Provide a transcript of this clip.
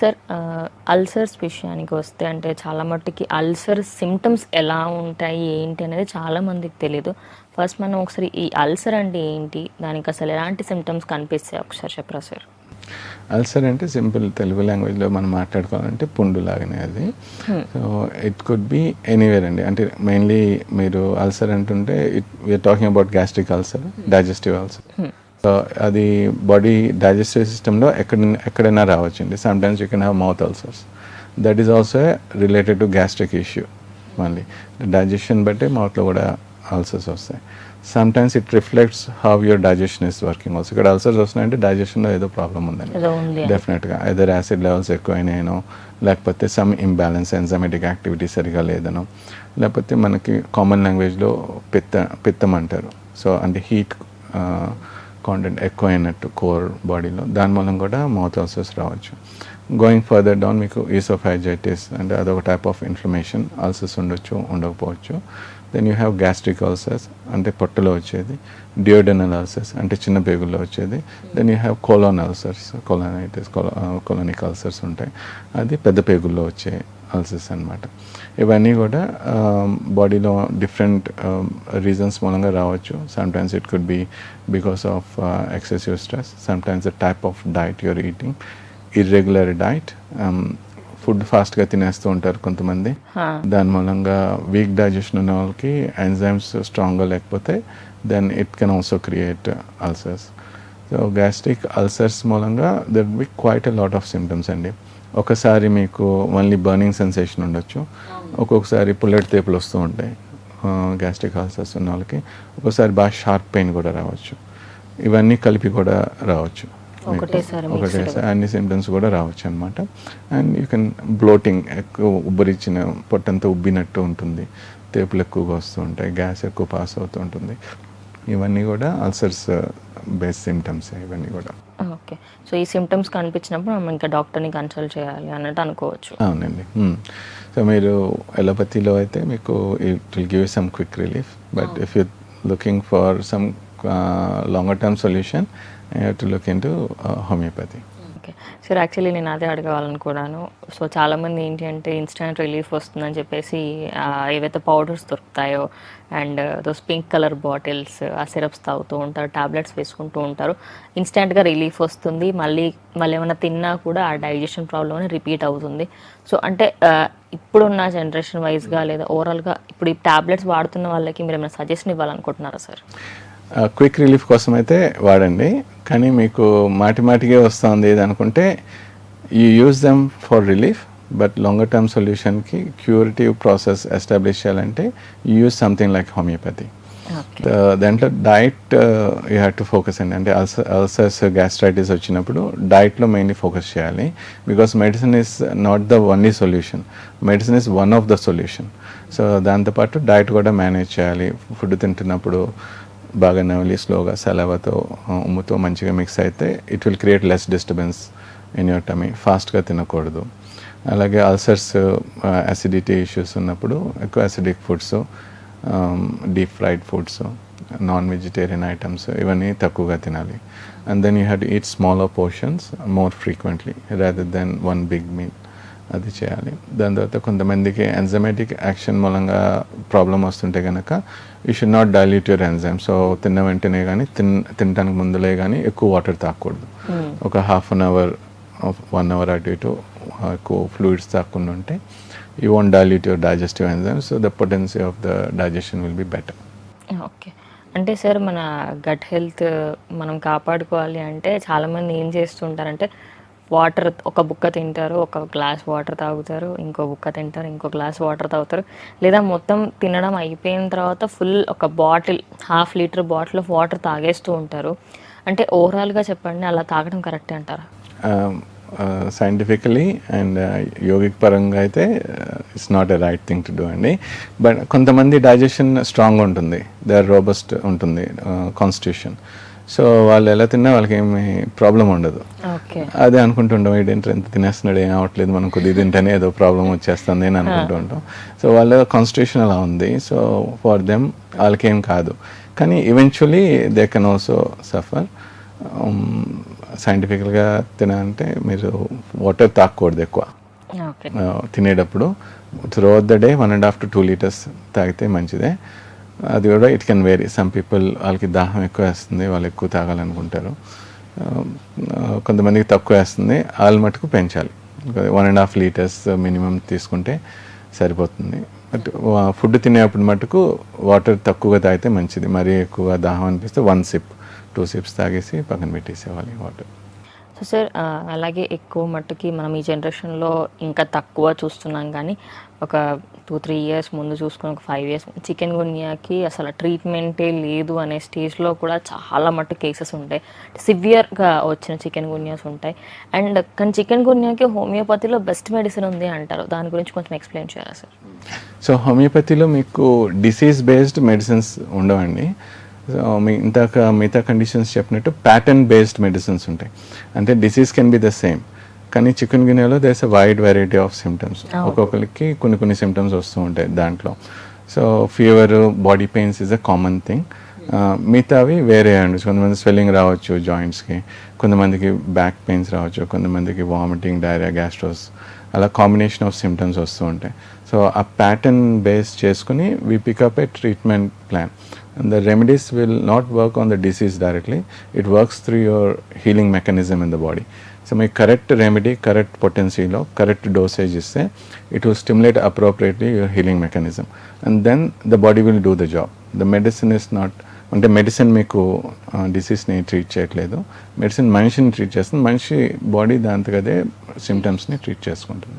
Sir ulcers విషయానికి వస్తే అంటే చాలా మట్టుకి అల్సర్ సిమ్టమ్స్ ఎలా ఉంటాయి ఏంటి అనేది చాలా మందికి తెలీదు. ఫస్ట్ మనం ఒకసారి ఈ అల్సర్ అంటే ఏంటి దానికి అసలు ఎలాంటి సిమ్టమ్స్ కనిపిస్తాయి ఒకసారి చెప్పరా సార్? అల్సర్ అంటే సింపుల్ తెలుగు లాంగ్వేజ్లో మనం మాట్లాడుకోవాలంటే పుండు లాగానే అది. So it could be anywhere అండి. అంటే మెయిన్లీ మీరు అల్సర్ అంటుంటే it we are talking about gastric ulcer digestive ulcer so అది బాడీ డైజెస్టివ్ సిస్టంలో ఎక్కడ ఎక్కడైనా రావచ్చండి. Sometimes you can have mouth ulcers that is also related to gastric issue మళ్ళీ డైజెషన్ బట్టే మౌత్లో కూడా అల్సర్స్ వస్తాయి. Sometimes it reflects how your digestion is working also ఇక్కడ అల్సర్స్ వస్తున్నాయంటే డైజెషన్లో ఏదో ప్రాబ్లం ఉందండి. ఏదో. డెఫినెట్గా ఐదర్ యాసిడ్ లెవెల్స్ ఎక్కువైనాయనో లేకపోతే సమ్ ఇంబ్యాలెన్స్ ఎంజమెటిక్ యాక్టివిటీ సరిగా లేదనో లేకపోతే మనకి కామన్ లాంగ్వేజ్లో పిత్త పిత్తం అంటారు. సో అంటే హీట్ కాంటెంట్ ఎక్కువైనట్టు కోర్ బాడీలో దాని మూలం కూడా మౌత్ అల్సర్స్ రావచ్చు. గోయింగ్ ఫర్దర్ డౌన్ మీకు ఈసోఫైజైటిస్ అంటే అదొక టైప్ ఆఫ్ ఇన్ఫ్లమేషన్ అల్సర్స్ ఉండొచ్చు ఉండకపోవచ్చు. Then you have gastric ulcers అంటే పొట్టలో వచ్చేది. డియోడెనల్ అల్సర్స్ అంటే చిన్న పేగుల్లో వచ్చేది. Then you have colon ulcers colonitis colonic ulcers ఉంటాయి. అది పెద్ద పేగుల్లో వచ్చే అల్సర్స్ అన్నమాట. ఇవన్నీ కూడా బాడీలో డిఫరెంట్ రీజన్స్ మూలంగా రావచ్చు. Sometimes it could be because of excessive stress sometimes the type of diet you're eating irregular diet food ఫాస్ట్గా తినేస్తూ ఉంటారు కొంతమంది. దాని మూలంగా వీక్ డైజెషన్ ఉన్న వాళ్ళకి ఎంజైమ్స్ స్ట్రాంగ్గా లేకపోతే then it can also create ulcers so gastric ulcers మూలంగా there be quite a lot of symptoms అండి. ఒకసారి మీకు ఓన్లీ బర్నింగ్ సెన్సేషన్ ఉండొచ్చు. ఒక్కొక్కసారి పుల్లెట్ తేపులు వస్తూ ఉంటాయి. గ్యాస్ట్రిక్ అల్సర్స్ ఉన్న వాళ్ళకి. ఒక్కోసారి బాగా షార్ప్ పెయిన్ కూడా రావచ్చు. ఇవన్నీ కలిపి కూడా రావచ్చు. ఒకటేసారి అన్ని సిమ్టమ్స్ కూడా రావచ్చు అనమాట అండ్ యూ కెన్ బ్లోటింగ్ ఎక్కువ ఉబ్బరిచ్చిన పొట్టంతా ఉబ్బినట్టు ఉంటుంది. తేపులు ఎక్కువగా వస్తూ ఉంటాయి. గ్యాస్ ఎక్కువ పాస్ అవుతూ ఉంటుంది. ఇవన్నీ కూడా అల్సర్స్ బేస్ సిమ్టమ్స్ ఇవన్నీ కూడా. ఓకే. సో ఈ సిమ్టమ్స్ కనిపించినప్పుడు మనం ఇంకా డాక్టర్ని కన్సల్ట్ చేయాలి అన్నట్టు అనుకోవచ్చు. అవునండి. సో మీరు ఎలోపతిలో అయితే మీకు it will give some quick relief but if you looking for some longer term solution to look into homeopathy okay. Sir actually నేను అదే అడగవాలనుకున్నాను సో చాలామంది ఏంటి అంటే ఇన్స్టెంట్ రిలీఫ్ వస్తుందని చెప్పేసి ఏవైతే పౌడర్స్ దొరుకుతాయో and those pink colour bottles ఆ సిరప్స్ తాగుతూ ఉంటారు టాబ్లెట్స్ వేసుకుంటూ ఉంటారు ఇన్స్టెంట్గా రిలీఫ్ వస్తుంది. మళ్ళీ మళ్ళీ ఏమైనా తిన్నా కూడా ఆ డైజెషన్ ప్రాబ్లమ్ రిపీట్ అవుతుంది. సో అంటే ఇప్పుడున్న జనరేషన్ వైజ్గా లేదా ఓవరాల్గా ఇప్పుడు ఈ టాబ్లెట్స్ వాడుతున్న వాళ్ళకి మీరు ఏమైనా సజెషన్ ఇవ్వాలనుకుంటున్నారా సార్ క్విక్ రిలీఫ్ కోసం అయితే వాడండి. కానీ మీకు మాటి మాటిగే వస్తుంది ఇది అనుకుంటే you use them for relief but longer term సొల్యూషన్కి curative process establish చేయాలంటే you use something like homeopathy దాంట్లో diet you have to focus అండి అంటే అల్సర్ అల్సర్స్ గ్యాస్ట్రైటిస్ వచ్చినప్పుడు డైట్లో మెయిన్లీ ఫోకస్ చేయాలి. Because medicine is not the only solution medicine is one of the solution so దాంతోపాటు diet కూడా manage చేయాలి. Food తింటున్నప్పుడు బాగా నవలి స్లోగా సెలవతో ఉమ్ముతో మంచిగా మిక్స్ అయితే it will create less disturbance in your tummy ఫాస్ట్గా తినకూడదు. అలాగే అల్సర్స్ అసిడిటీ ఇష్యూస్ ఉన్నప్పుడు ఎక్కువ acidic foods deep fried foods non vegetarian items ఇవన్నీ తక్కువగా తినాలి. And then you have to eat smaller portions more frequently rather than one big meal అది చేయాలి. దాని తర్వాత కొంతమందికి ఎంజమెటిక్ యాక్షన్ మూలంగా ప్రాబ్లం వస్తుంటే కనుక you should not dilute your enzyme so తిన్న వెంటనే కానీ తిన్ తినడానికి ముందులే కానీ ఎక్కువ వాటర్ తాగకూడదు ఒక half an hour one hour అటు ఇటు ఎక్కువ ఫ్లూయిడ్స్ తాగకుండా ఉంటే you won't dilute your digestive enzyme so the potency of the digestion will be better okay అంటే సార్ మన గట్ హెల్త్ మనం కాపాడుకోవాలి అంటే చాలామంది ఏం చేస్తుంటారంటే వాటర్ ఒక బుక్క తింటారు ఒక గ్లాస్ వాటర్ తాగుతారు ఇంకో బుక్క తింటారు ఇంకో గ్లాస్ వాటర్ తాగుతారు. లేదా మొత్తం తినడం అయిపోయిన తర్వాత ఫుల్ ఒక bottle half litre bottle of water తాగేస్తూ ఉంటారు. అంటే ఓవరాల్గా చెప్పండి అలా తాగడం కరెక్టే అంటారా? సైంటిఫికలీ అండ్ యోగిక్ పరంగా అయితే it's not a right thing to do అండి. బట్ కొంతమంది డైజెషన్ స్ట్రాంగ్ ఉంటుంది. దే ఆర్ రోబస్ట్ ఉంటుంది కాన్స్టిట్యూషన్ సో వాళ్ళు ఎలా తిన్నా వాళ్ళకి ఏమి ప్రాబ్లం ఉండదు. అదే అనుకుంటుంటాం ఏంటంటే ఎంత తినేస్తున్నాడు ఏం అవ్వట్లేదు మనం కొద్ది తింటేనే ఏదో ప్రాబ్లం వచ్చేస్తుంది అని అనుకుంటూ ఉంటాం. సో వాళ్ళ కాన్స్టిట్యూషన్ అలా ఉంది. సో ఫర్ దెమ్ వాళ్ళకేం కాదు. కానీ eventually they can also suffer సైంటిఫికల్గా తినాలంటే మీరు వాటర్ తాగకూడదు ఎక్కువ. తినేటప్పుడు through the day one and half to two litres తాగితే మంచిదే. అది కూడా it can vary some people వాళ్ళకి దాహం ఎక్కువ వేస్తుంది వాళ్ళు ఎక్కువ తాగాలనుకుంటారు. కొంతమందికి తక్కువ వేస్తుంది. వాళ్ళ మటుకు పెంచాలి. One and half litres minimum తీసుకుంటే సరిపోతుంది. బట్ ఫుడ్ తినేటప్పుడు మటుకు వాటర్ తక్కువగా తాగితే మంచిది. మరీ ఎక్కువ దాహం అనిపిస్తే వన్ సిప్ టూ సిప్స్ తాగేసి పక్కన పెట్టేసేవాలి వాటర్ సో సార్ అలాగే ఎక్కువ మట్టుకి మనం ఈ జనరేషన్లో ఇంకా తక్కువ చూస్తున్నాం కానీ ఒక టూ త్రీ ఇయర్స్ ముందు చూసుకుని ఒక ఫైవ్ ఇయర్స్ చికెన్ గున్యాకి అసలు ట్రీట్మెంటే లేదు అనే స్టేజ్లో కూడా చాలా మట్టు కేసెస్ ఉంటాయి. సివియర్గా వచ్చిన చికెన్ గున్యాస్ ఉంటాయి. అండ్ కానీ చికెన్ గున్యాకి హోమియోపతిలో బెస్ట్ మెడిసిన్ ఉంది అంటారు. దాని గురించి కొంచెం ఎక్స్ప్లెయిన్ చేయాలి సార్? సో హోమియోపతిలో మీకు డిసీజ్ బేస్డ్ మెడిసిన్స్ ఉండవండి. సో మీ ఇందాక మిగతా కండిషన్స్ చెప్పినట్టు ప్యాటర్న్ బేస్డ్ మెడిసిన్స్ ఉంటాయి. అంటే disease can be the same. కానీ చికెన్ గిన్నెలో does a wide variety of symptoms ఒక్కొక్కరికి కొన్ని కొన్ని సిమ్టమ్స్ వస్తూ ఉంటాయి దాంట్లో. So fever body pains is a common thing మిగతావి వేరే అండి. కొంతమంది స్వెల్లింగ్ రావచ్చు జాయింట్స్కి కొంతమందికి బ్యాక్ పెయిన్స్ రావచ్చు కొంతమందికి వామిటింగ్ డైరియా గ్యాస్ట్రోస్ అలా కాంబినేషన్ ఆఫ్ సిమ్టమ్స్ వస్తూ ఉంటాయి. సో ఆ ప్యాటర్న్ బేస్ చేసుకుని we pick up a treatment plan the remedies will not work on the disease directly it works through your healing mechanism in the body so మీకు correct remedy correct పొటెన్సీలో correct dosage ఇస్తే it will stimulate appropriately your healing mechanism and then the body will do the job the medicine is not అంటే medicine మీకు డిసీజ్ని treat చేయట్లేదు. Medicine మనిషిని treat చేస్తుంది. మనిషి బాడీ దాంతకదే సిమ్టమ్స్ని ట్రీట్ చేసుకుంటుంది.